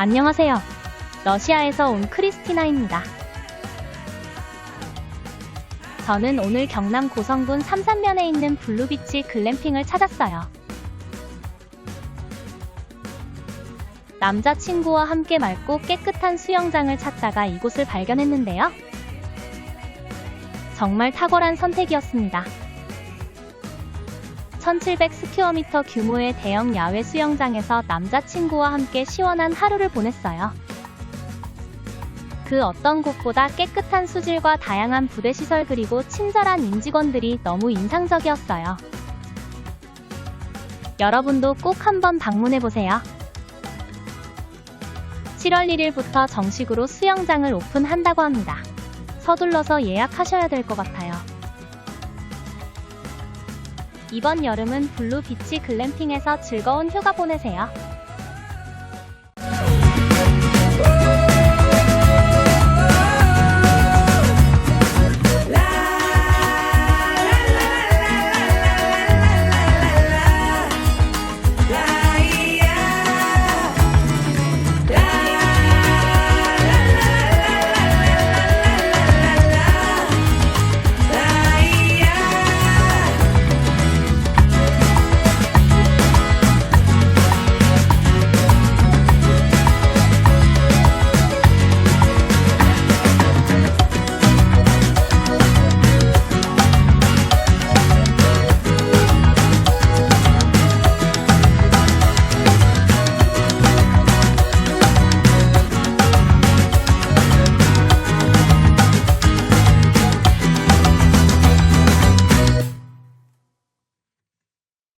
안녕하세요. 러시아에서 온 크리스티나입니다. 저는 오늘 경남 고성군 삼산면에 있는 블루비치 글램핑을 찾았어요. 남자친구와 함께 맑고 깨끗한 수영장을 찾다가 이곳을 발견했는데요. 정말 탁월한 선택이었습니다. 1700 스퀘어미터 규모의 대형 야외 수영장에서 남자친구와 함께 시원한 하루를 보냈어요. 그 어떤 곳보다 깨끗한 수질과 다양한 부대 시설 그리고 친절한 임직원들이 너무 인상적이었어요. 여러분도 꼭 한번 방문해 보세요. 7월 1일부터 정식으로 수영장을 오픈한다고 합니다. 서둘러서 예약하셔야 될 것 같아요. 이번 여름은 블루 비치 글램핑에서 즐거운 휴가 보내세요.